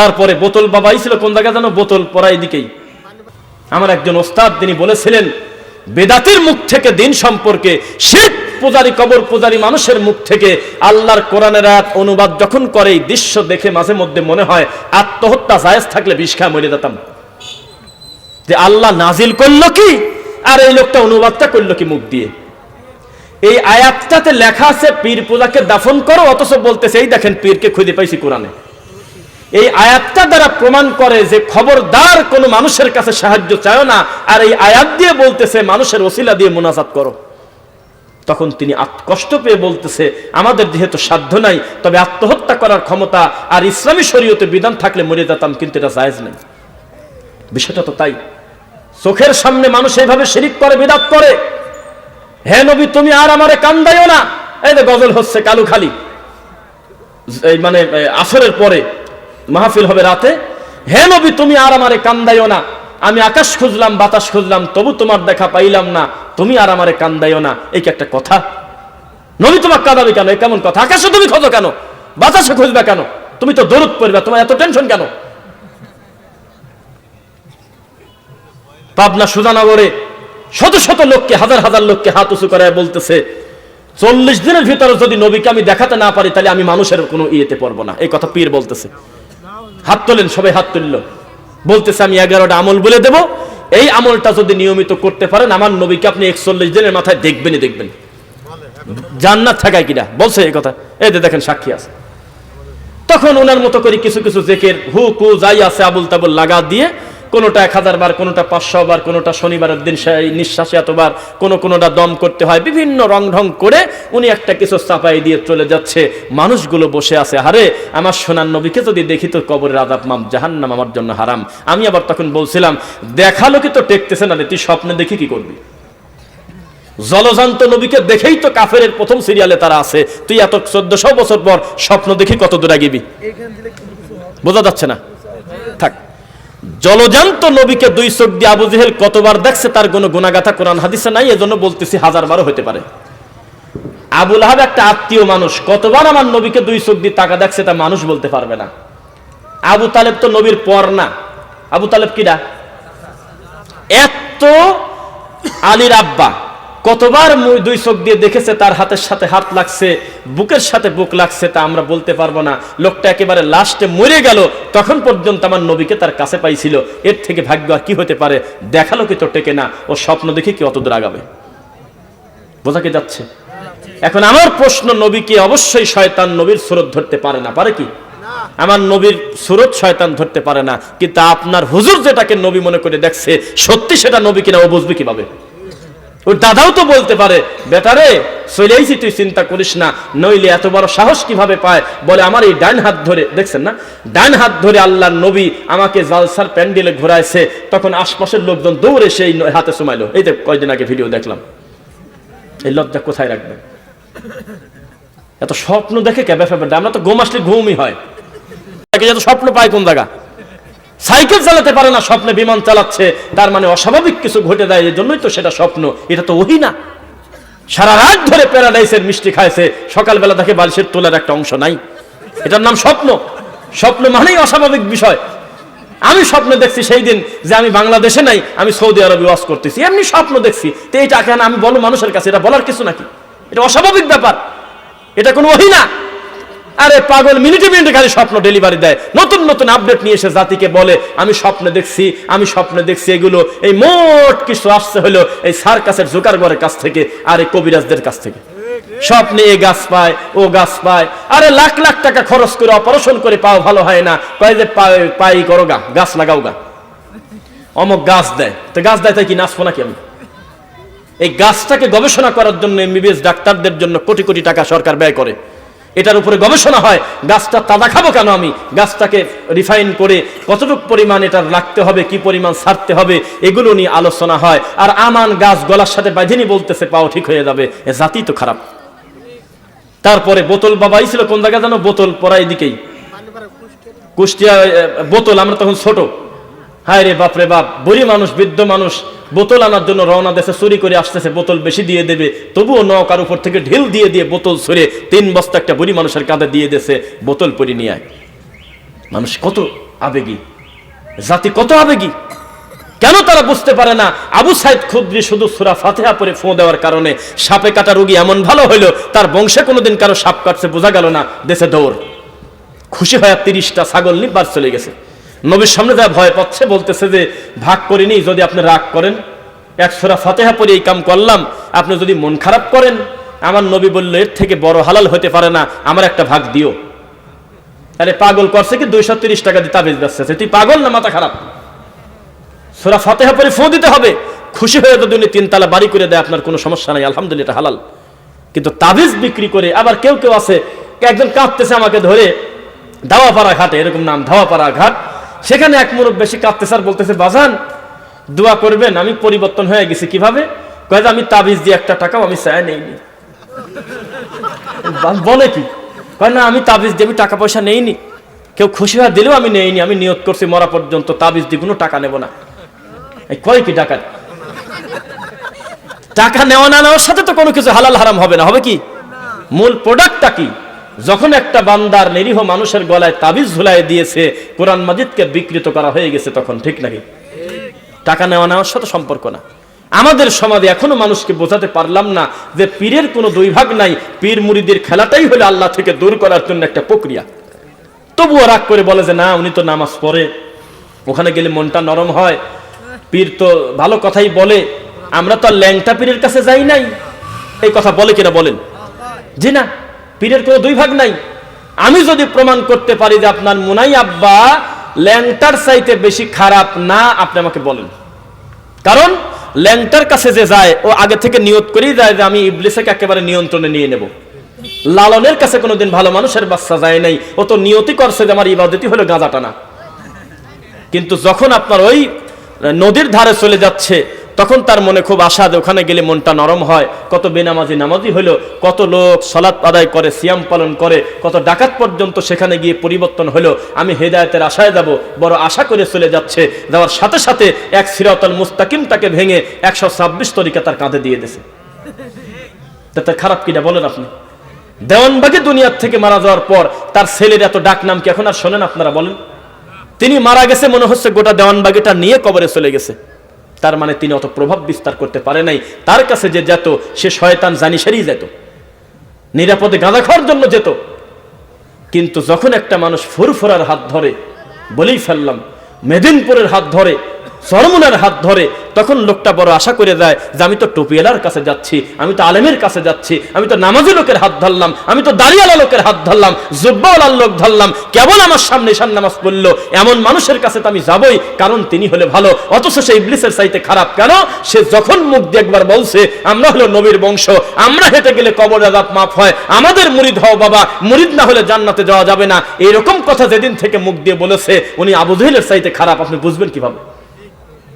তারপরে বোতল বাবাই ছিল, কোন জায়গায় যেন বোতল পড়াই দিকেই। আমার একজন ওস্তাদ, তিনি বলেছিলেন, বেদাতির মুখ থেকে দিন সম্পর্কে, শিখ পূজারি, কবর পূজারি মানুষের মুখ থেকে আল্লাহর কোরআনের আয়াত অনুবাদ যখন করে, এই দৃশ্য দেখে মাঝে মধ্যে মনে হয়, আত্মহত্যা জায়েজ থাকলে বিষ খায়, মরে যেতাম। যে আল্লাহ নাজিল করল কি, আর এই লোকটা অনুবাদটা করল কি মুখ দিয়ে? এই আয়াতটাতে লেখা আছে, পীর পূজাকে দাফন করো, অথচ বলতেছে, এই দেখেন, পীরকে খুঁজে পাইছি কোরআনে। এই আয়াতটা দ্বারা প্রমাণ করে যে খবরদার কোনো মানুষের কাছে সাহায্য চায় না, আর এই আয়াত দিয়ে বলতেছে, মানুষের ওসিলা দিয়ে মোনাজাত করো। তখন তিনি কষ্ট পেয়ে বলতেছে, আমাদের যেহেতু সাধ্য নাই, তবে আত্মহত্যা করার ক্ষমতা আর ইসলামী শরীয়তে বিধান থাকলে মরে যেতাম, কিন্তু এটা জায়েজ নেই। বিষয়টা তো তাই। চোখের সামনে মানুষ এইভাবে শিরিক করে, বিদাত করে। হে নবী, তুমি আর আমারে কান্দাইও না। এই গজল হচ্ছে কালু খালি মানে আসরের পরে মাহফিল হবে রাতে। হে নবী, তুমি আর আমারে কান্দাইও না। আমি আকাশ খুঁজলাম, বাতাস খুঁজলাম, তবু তোমার দেখা পাইলাম না। তুমি আর আমারে কান্দাইও না। এই একটা কথা? নবী তোমার কাঁদাবে কেন? এই কেমন কথা? আকাশে তুমি খোঁজো কেন? বাতাসে খুঁজবে কেন? তুমি তো দরুদ পড়বে, তোমার এত টেনশন কেন? পাবনা সুজানগরে শত শত লোককে, হাজার হাজার লোককে হাত উঁচু করে বলতেছে, চল্লিশ দিনের ভিতরে যদি নবীকে আমি দেখাতে না পারি, তাহলে আমি মানুষের কোনো ইয়েতে পড়ব না। এই কথা পীর বলতেছে। হাত তোলেন, সবাই হাত তুলল। বলতেছে, আমি এগারোটা আমল বলে দেব। এই আমলটা যদি নিয়মিত করতে পারেন, আমার নবীকে আপনি একচল্লিশ দিনের মাথায় দেখবেনই দেখবেন। জান্নাত থাকায় কিনা? বলছে এই কথা। এই দেখেন, সাক্ষী আছে। তখন ওনার মতো করে কিছু কিছু জেকের হু কু যাই আছে, আবুল তাবুল লাগা দিয়ে কোনোটা এক হাজার বার কোনোটা পাঁচশো বার কোনোটা শনিবারের দিন নিঃশ্বাসে এতবার কোনো কোনোটা দম করতে হয় বিভিন্ন রং ঢং করে উনি একটা কিছু চাপাই দিয়ে চলে যাচ্ছে। মানুষগুলো বসে আছে হারে আমার সোনার নবীকে যদি দেখি তো কবরের আদাব মাম জাহান্নাম আমার জন্য হারাম। আমি আবার তখন বলছিলাম দেখাল কি তো টেকতেছে না রে তুই স্বপ্নে দেখি কি করবি? জলজান্ত নবীকে দেখেই তো কাফের প্রথম সিরিয়ালে তারা আছে। তুই এত চোদ্দশো বছর পর স্বপ্ন দেখি কত দূর আগিবি বোঝা যাচ্ছে না? থাক। জলজান্ত নবীকে দুই চোখ দিয়ে আবু জেহেল কতবার দেখছে তার কোনো গুণাগাথা কোরআন হাদিসে নাই, এজন্য বলতেছি হাজার বারো হতে পারে। আবুল আহাব একটা আত্মীয় মানুষ, কতবার আমার নবীকে দুই চোখ দিয়ে টাকা দেখছে তা মানুষ বলতে পারবে না। আবু তালেব তো নবীর পর না। আবু তালেব কিরা? এত আলীর আব্বা। কতবার দুই চোখ দিয়ে দেখেছে, তার হাতের সাথে হাত লাগছে, বুকের সাথে বুক লাগছে, তা আমরা বলতে পারব না। লোকটা একেবারে লাস্টে মরে গেল, তখন পর্যন্ত আমার নবীকে তার কাছে পাইছিল। এর থেকে ভাগ্য আর কি হতে পারে, দেখাল কি তো টেকে না, ও স্বপ্ন দেখে কি অত আগাবে? বোঝা কি যাচ্ছে? এখন আমার প্রশ্ন নবীকে অবশ্যই শয়তান নবীর সুরত ধরতে পারে না? পারে কি? আমার নবীর সুরত শয়তান ধরতে পারে না। কিন্তু আপনার হুজুর যেটাকে নবী মনে করে দেখছে, সত্যি সেটা নবী কিনা, ও বুঝবে কীভাবে? ওর দাদাও তো বলতে পারে, বেটারে চলেইছি তুই, চিন্তা করিস না। নইলে এত বড় সাহস কীভাবে পায়? বলে আমার এই ডান হাত ধরে, দেখছেন না? ডান হাত ধরে আল্লাহর নবী আমাকে জালসার প্যান্ডেলে ঘোরাইছে। তখন আশপাশের লোকজন দৌড়ে সেই হাতে সুমাইলো। এই তো কয়দিন আগে ভিডিও দেখলাম। এই লজ্জা কোথায় রাখবে? এত স্বপ্ন দেখে কে ব্যাপার আমরা তো ঘুম ঘুমই হয়। স্বপ্ন পায় কোন জায়গা? সাইকেল চালাতে পারে না, স্বপ্নে বিমান চালাচ্ছে। তার মানে অস্বাভাবিক কিছু ঘটে দেয় এই জন্যই তো সেটা স্বপ্ন। এটা তো ওহি না। সারা রাত ধরে প্যারাডাইসের মিষ্টি খাইছে। সকালবেলা দেখে বালিশের তোলার একটা অংশ নাই। এটার নাম স্বপ্ন। স্বপ্ন মানেই অস্বাভাবিক বিষয়। আমি স্বপ্ন দেখছি সেই দিন যে আমি বাংলাদেশে নাই, আমি সৌদি আরবে ওয়াজ করতেছি। এমনি স্বপ্ন দেখছি তো এটা কেন আমি বলো মানুষের কাছে, এটা বলার কিছু নাকি? এটা অস্বাভাবিক ব্যাপার। এটা কোনো ওহি না। আরে পাগল, মিনিটে মিনিটে খালি স্বপ্ন ডেলিভারি দেয়। নতুন নতুন আপডেট নিয়ে এসে জাতিকে বলে, আমি স্বপ্নে দেখছি, আমি স্বপ্নে দেখছি, এগুলো এই মোট কিছু আসছে হলো এই সার্কাসের জোকার ঘরের কাছ থেকে আর কবিরাজদের কাছ থেকে। স্বপ্নে এ গাছ পায়, ও গাছ পায়। আরে লাখ লাখ টাকা খরচ করে অপারেশন করে পাও ভালো হয় না। কয় যে পাই করো গা, গাছ লাগাও গা। অমক গাছ দেয়। তো গাছ দেয়, তাই কি নাচবো নাকি আমি? এই গাছটাকে গবেষণা করার জন্য এমবিবিএস ডাক্তারদের জন্য কোটি কোটি টাকা সরকার ব্যয় করে। এটার উপরে গবেষণা হয়, গাছটা তাজা খাব কেন আমি? গাছটাকে রিফাইন করে কতটুকু পরিমাণ এটা রাখতে হবে, কি পরিমাণ ছাড়তে হবে, এগুলো নিয়ে আলোচনা হয়। আর আমান গাছ গলার সাথে বাঁধিনি বলতেছে, পাও ঠিক হয়ে যাবে, এ জাতি তো খারাপ। তারপরে বোতল বাবাই ছিল কোন জায়গায় জানো? বোতল পড়াই এদিকেই। কুষ্টিয়া বোতল, আমরা তখন ছোট। হায় রে বাপ রে বাপ, বুড়ি মানুষ, বৃদ্ধ মানুষ বোতল আনার জন্য রওনা দেশে চুরি করে আসতেছে, বোতল বেশি দিয়ে দেবে। তবুও নৌকার উপর থেকে ঢিল দিয়ে দিয়ে বোতল ছুঁড়ে তিন বস্তা একটা বুড়ি মানুষের কাঁধে দিয়ে দেছে বোতল পরি নিয়ে আয়। মানুষ কত আবেগী, জাতি কত আবেগী। কেন তারা বুঝতে পারে না? আবু সাইদ খুদ্রি শুধু সুরা ফাতেহা পরে ফোঁ দেওয়ার কারণে সাপে কাটা রোগী এমন ভালো হইল, তার বংশে কোনোদিন কারও সাপ কাটছে, বোঝা গেল না, দেশে দৌড়। খুশি হয়ে তিরিশটা ছাগল নিয়ে বার চলে গেছে। নবীর সামনে যা ভয় পাচ্ছে, বলতেছে যে, ভাগ করিনি যদি আপনি রাগ করেন। এক সুরা ফাতেহা পরে এই কাম করলাম। আপনি যদি মন খারাপ করেন, আমার নবী বলল, এর থেকে বড় হালাল হতে পারে না, আমার একটা ভাগ দিও। আরে পাগল করছে কি, দুইশো তিরিশ টাকা দিয়ে তাবিজ বেচতেছে তুই পাগল না মাথা খারাপ? সোরা ফাতেহা পরে ফোঁ দিতে হবে। খুশি হয়ে যদি উনি তিনতলা বাড়ি করে দেয়, আপনার কোনো সমস্যা নাই, আলহামদুলিল্লাহ এটা হালাল। কিন্তু তাবিজ বিক্রি করে আবার কেউ কেউ আছে, একজন কাঁদতেছে আমাকে ধরে ধাওয়াপাড়া ঘাটে, এরকম নাম ধাওয়াপাড়া ঘাট। সেখানে এক মুরব বেশি কাঁদতেছে আর বলতেছে, বাজান, দোয়া করবেন, আমি পরিবর্তন হয়ে গেছি। কীভাবে? কয়ে আমি তাবিজ দিয়ে একটা টাকাও আমি চায় নেইনি। বলে কি? কয় না, আমি তাবিজ দিয়ে আমি টাকা পয়সা নেইনি। কেউ খুশি হয়ে দিলেও আমি নেইনি, আমি নিয়ত করছি, মরা পর্যন্ত তাবিজ দিয়ে কোনো টাকা নেব না। কয় কি টাকা টাকা নেওয়া না নেওয়ার সাথে তো কোনো কিছু হালাল হারাম হবে না, হবে কি? মূল প্রোডাক্টটা কি? যখন একটা বান্দার নিরীহ মানুষের গলায় তাবিজ ঝুলাই দিয়েছে, কোরআন মাজিদকে বিকৃত করা হয়ে গেছে তখন, ঠিক নাকি? টাকা নেওয়া নেওয়ার সাথে সম্পর্ক না। আমাদের সমাজে এখনও মানুষকে বোঝাতে পারলাম না যে পীরের কোনো দুই ভাগ নাই, পীর মুড়িদের খেলাটাই হলো আল্লাহ থেকে দূর করার জন্য একটা প্রক্রিয়া। তবুও রাগ করে বলে যে, না, উনি তো নামাজ পড়ে। ওখানে গেলে মনটা নরম হয়। পীর তো ভালো কথাই বলে। আমরা তো আর ল্যাংটা পীরের কাছে যাই নাই। এই কথা বলে কিনা বলেন? জি না। পীরের কোনো দুই ভাগ নাই। আমি যদি প্রমাণ করতে পারি যে আপনার মুনাই আব্বা ল্যাংটার চাইতে বেশি খারাপ না, আপনি আমাকে বলেন। কারণ ল্যাংটার কাছে যে যায়, ও আগে থেকে নিয়ত করেই যায় যে আমি ইবলিসকে একেবারে নিয়ন্ত্রণে নিয়ে নেব। লালনের কাছে কোনোদিন ভালো মানুষের বাচ্চা যায় নাই। ও তো নিয়তি করছে যে আমার ইবাদতি হলো গাঁজা টানা। কিন্তু যখন আপনার ওই নদীর ধারে চলে যাচ্ছে তখন তার মনে খুব আশা ওখানে গেলে মনটা নরম হয়। কত বেনামাজি নামাজি হলো কত লোক সলাৎ আদায় করে, সিয়াম পালন করে, কত ডাকাত পর্যন্ত সেখানে গিয়ে পরিবর্তন হলো আমি হেদায়তের আশায় যাব, বড় আশা করে চলে যাচ্ছে। যাওয়ার সাথে সাথে এক সিরাতল মুস্তাকিম তাকে ভেঙে একশো ছাব্বিশ তরিকা তার কাঁধে দিয়ে দিয়েছে। তাতে খারাপ কিনা বলেন আপনি? দেওয়ানবাগে দুনিয়ার থেকে মারা যাওয়ার পর তার ছেলের এত ডাক নাম কি এখন আর শোনেন আপনারা বলেন? তিনি মারা গেছে, মনে হচ্ছে গোটা দেওয়ানবাগিটা নিয়ে কবরে চলে গেছে। তার মানে তিনি অত প্রভাব বিস্তার করতে পারে নাই। তার কাছে যে যেত, সে শয়তান জানি সেরেই যেত। নিরাপদে গাঁদা খাওয়ার জন্য যেত। কিন্তু যখন একটা মানুষ ফুরফুরার হাত ধরে, বলেই ফেললাম, মেদিনপুরের হাত ধরে সরমুনার হাত ধরে তখন লোকটা বড় আশা করে দেয় যে আমি তো টুপিয়ালার কাছে যাচ্ছি, আমি তো আলেমের কাছে যাচ্ছি, আমি তো নামাজি লোকের হাত ধরলাম, আমি তো দাঁড়িয়ালা লোকের হাত ধরলাম, জুব্বাওয়ালার লোক ধরলাম, কেবল আমার সামনে ঈশান নামাজ পড়ল, এমন মানুষের কাছে তো আমি যাবই, কারণ তিনি হলে ভালো, অথচ সে ইবলিসের চাইতে খারাপ, কেন? সে যখন মুখ দিয়ে একবার বলছে, আমরা হলো নবীর বংশ, আমরা হেঁটে গেলে কবর আজাব মাফ হয়, আমাদের মুরিদ হও বাবা, মুরিদ না হলে জান্নাতে যাওয়া যাবে না। এরকম কথা যেদিন থেকে মুখ দিয়ে বলেছে, উনি আবু জহিলের চাইতে খারাপ, আপনি বুঝবেন কীভাবে?